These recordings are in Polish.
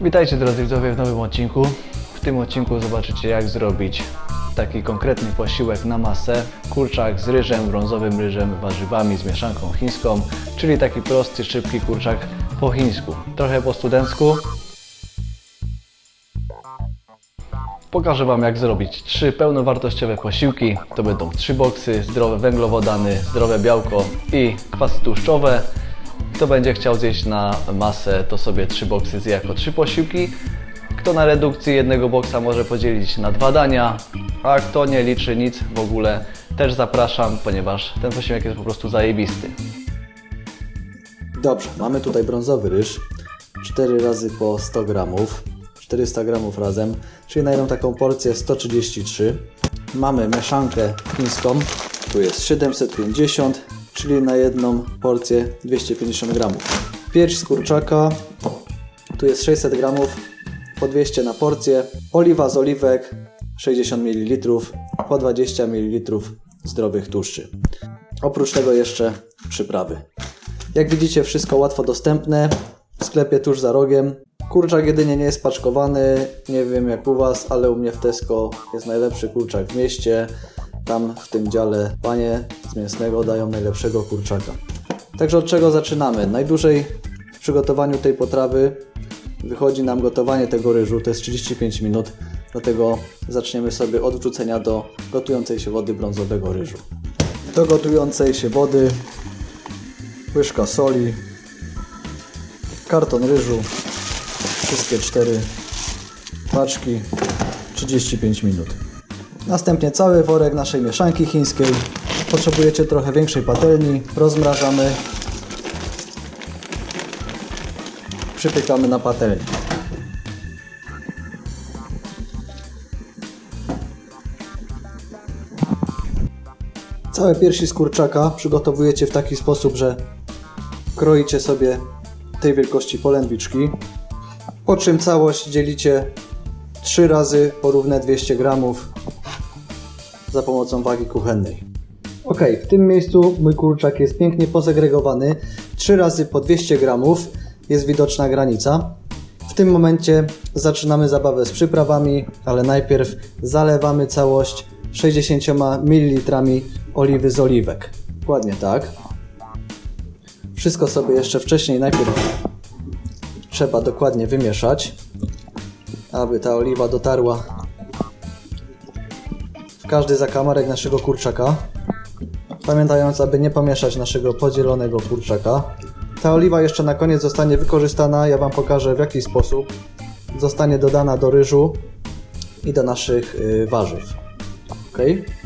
Witajcie drodzy widzowie w nowym odcinku. W tym odcinku zobaczycie jak zrobić taki konkretny posiłek na masę. Kurczak z ryżem, brązowym ryżem, warzywami, z mieszanką chińską, czyli taki prosty, szybki kurczak po chińsku. Trochę po studencku. Pokażę Wam jak zrobić trzy pełnowartościowe posiłki. To będą trzy boksy, zdrowe węglowodany, zdrowe białko i kwasy tłuszczowe. Kto będzie chciał zjeść na masę, to sobie trzy boksy zje jako trzy posiłki. Kto na redukcji jednego boksa może podzielić na dwa dania, a kto nie liczy nic w ogóle, też zapraszam, ponieważ ten posiłek jest po prostu zajebisty. Dobrze, mamy tutaj brązowy ryż, 4 razy po 100 gramów, 400 gramów razem, czyli na jedną taką porcję 133. Mamy mieszankę chińską, tu jest 750, czyli na jedną porcję 250 gramów. Pierś z kurczaka, tu jest 600 gramów, po 200 na porcję. Oliwa z oliwek, 60 ml, po 20 ml zdrowych tłuszczy. Oprócz tego jeszcze przyprawy. Jak widzicie, wszystko łatwo dostępne. W sklepie tuż za rogiem. Kurczak jedynie nie jest paczkowany. Nie wiem jak u Was, ale u mnie w Tesco jest najlepszy kurczak w mieście. Tam w tym dziale panie z mięsnego dają najlepszego kurczaka. Także od czego zaczynamy? Najdłużej w przygotowaniu tej potrawy wychodzi nam gotowanie tego ryżu. To jest 35 minut. Dlatego zaczniemy sobie od wrzucenia do gotującej się wody brązowego ryżu. Do gotującej się wody łyżka soli, karton ryżu, wszystkie cztery paczki, 35 minut. Następnie cały worek naszej mieszanki chińskiej. Potrzebujecie trochę większej patelni, rozmrażamy, przypiekamy na patelni. Całe piersi z kurczaka przygotowujecie w taki sposób, że kroicie sobie tej wielkości polędwiczki, po czym całość dzielicie 3 razy po równe 200 gramów za pomocą wagi kuchennej. Ok, w tym miejscu mój kurczak jest pięknie pozegregowany. 3 razy po 200 gramów jest widoczna granica. W tym momencie zaczynamy zabawę z przyprawami, ale najpierw zalewamy całość 60 ml oliwy z oliwek. Dokładnie tak. Wszystko sobie jeszcze wcześniej najpierw trzeba dokładnie wymieszać, aby ta oliwa dotarła każdy zakamarek naszego kurczaka. Pamiętając, aby nie pomieszać naszego podzielonego kurczaka. Ta oliwa jeszcze na koniec zostanie wykorzystana. Ja Wam pokażę w jaki sposób zostanie dodana do ryżu i do naszych y, warzyw. Ok?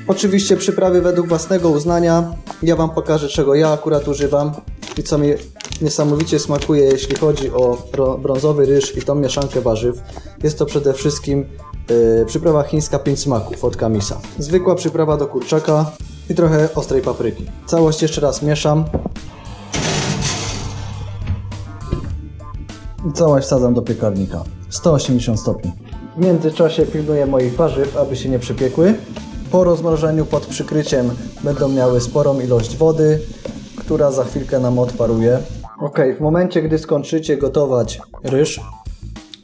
Oczywiście przyprawy według własnego uznania. Ja Wam pokażę, czego ja akurat używam i co mi niesamowicie smakuje, jeśli chodzi o brązowy ryż i tą mieszankę warzyw. Jest to przede wszystkim yy, przyprawa chińska 5 smaków od Kamisa. Zwykła przyprawa do kurczaka i trochę ostrej papryki. Całość jeszcze raz mieszam. I całość wsadzam do piekarnika. 180 stopni. W międzyczasie pilnuję moich warzyw, aby się nie przypiekły. Po rozmrożeniu pod przykryciem będą miały sporą ilość wody, która za chwilkę nam odparuje. Ok, w momencie gdy skończycie gotować ryż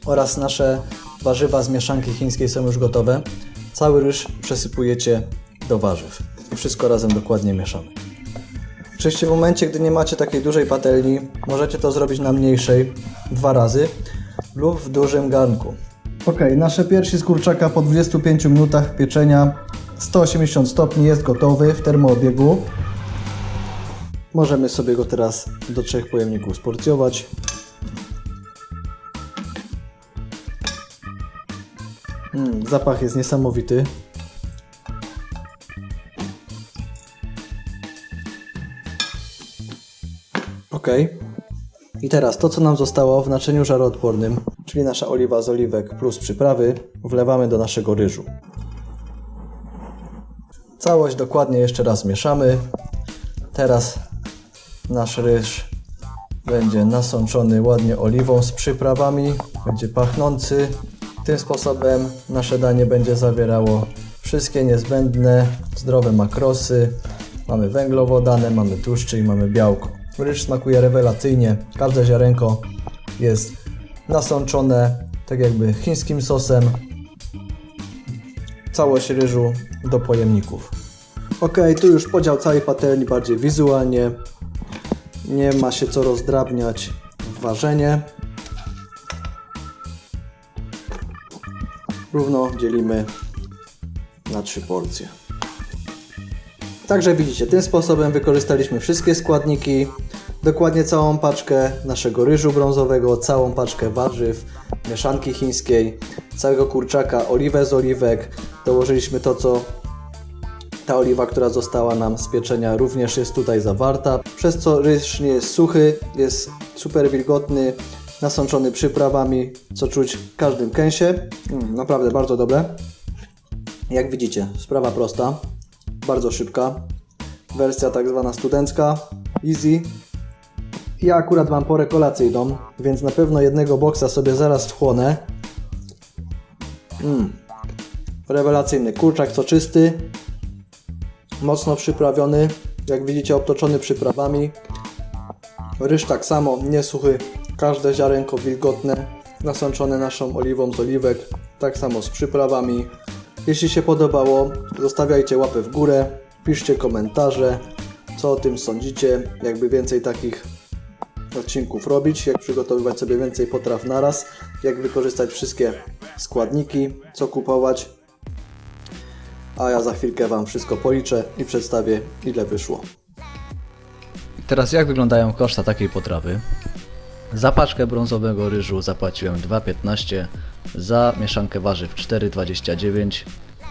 oraz nasze warzywa z mieszanki chińskiej są już gotowe, cały ryż przesypujecie do warzyw. I wszystko razem dokładnie mieszamy. Oczywiście w momencie, gdy nie macie takiej dużej patelni, możecie to zrobić na mniejszej dwa razy lub w dużym garnku. Ok, nasze piersi z kurczaka po 25 minutach pieczenia 180 stopni jest gotowy w termoobiegu. Możemy sobie go teraz do trzech pojemników sporcjować. Mm, zapach jest niesamowity. Ok. I teraz to, co nam zostało w naczyniu żaroodpornym, czyli nasza oliwa z oliwek plus przyprawy, wlewamy do naszego ryżu. Całość dokładnie jeszcze raz mieszamy. Teraz nasz ryż będzie nasączony ładnie oliwą z przyprawami, będzie pachnący. Tym sposobem nasze danie będzie zawierało wszystkie niezbędne, zdrowe makrosy. Mamy węglowodany, mamy tłuszczy i mamy białko. Ryż smakuje rewelacyjnie. Każde ziarenko jest nasączone tak jakby chińskim sosem. Całość ryżu do pojemników. Ok, tu już podział całej patelni bardziej wizualnie. Nie ma się co rozdrabniać w ważenie. Równo dzielimy na trzy porcje. Także widzicie, tym sposobem wykorzystaliśmy wszystkie składniki, dokładnie całą paczkę naszego ryżu brązowego, całą paczkę warzyw, mieszanki chińskiej, całego kurczaka, oliwę z oliwek. Dołożyliśmy to, co ta oliwa, która została nam z pieczenia, również jest tutaj zawarta, przez co ryż nie jest suchy, jest super wilgotny, nasączony przyprawami, co czuć w każdym kęsie. Mm, naprawdę bardzo dobre. Jak widzicie, sprawa prosta, bardzo szybka. Wersja tak zwana studencka, easy. Ja akurat mam porę kolacyjną, więc na pewno jednego boksa sobie zaraz wchłonę. Mm. Rewelacyjny kurczak soczysty, mocno przyprawiony, jak widzicie obtoczony przyprawami. Ryż tak samo, nie suchy, każde ziarenko wilgotne, nasączone naszą oliwą z oliwek, tak samo z przyprawami. Jeśli się podobało, zostawiajcie łapę w górę, piszcie komentarze, co o tym sądzicie, jakby więcej takich odcinków robić, jak przygotowywać sobie więcej potraw naraz, jak wykorzystać wszystkie składniki, co kupować. A ja za chwilkę Wam wszystko policzę i przedstawię ile wyszło. Teraz jak wyglądają koszta takiej potrawy? Za paczkę brązowego ryżu zapłaciłem 2,15, za mieszankę warzyw 4,29,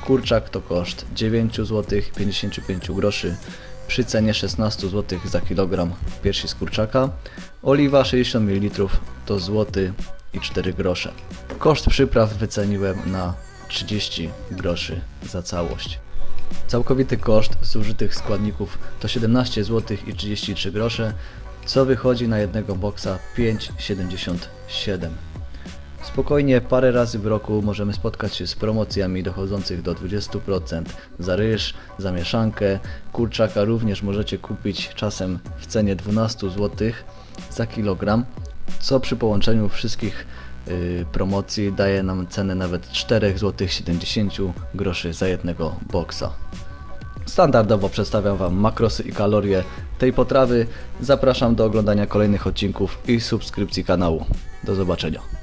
kurczak to koszt 9 zł 55 groszy przy cenie 16 zł za kilogram piersi z kurczaka, oliwa 60 ml to złoty i 4 grosze. Koszt przypraw wyceniłem na 30 groszy za całość. Całkowity koszt zużytych składników to 17 zł i 33 grosze, co wychodzi na jednego boksa 5,77. Spokojnie parę razy w roku możemy spotkać się z promocjami dochodzących do 20% za ryż, za mieszankę, kurczaka również możecie kupić czasem w cenie 12 zł za kilogram, co przy połączeniu wszystkich y, promocji daje nam cenę nawet 4 zł 70 groszy za jednego boksa. Standardowo przedstawiam Wam makrosy i kalorie tej potrawy. Zapraszam do oglądania kolejnych odcinków i subskrypcji kanału. Do zobaczenia.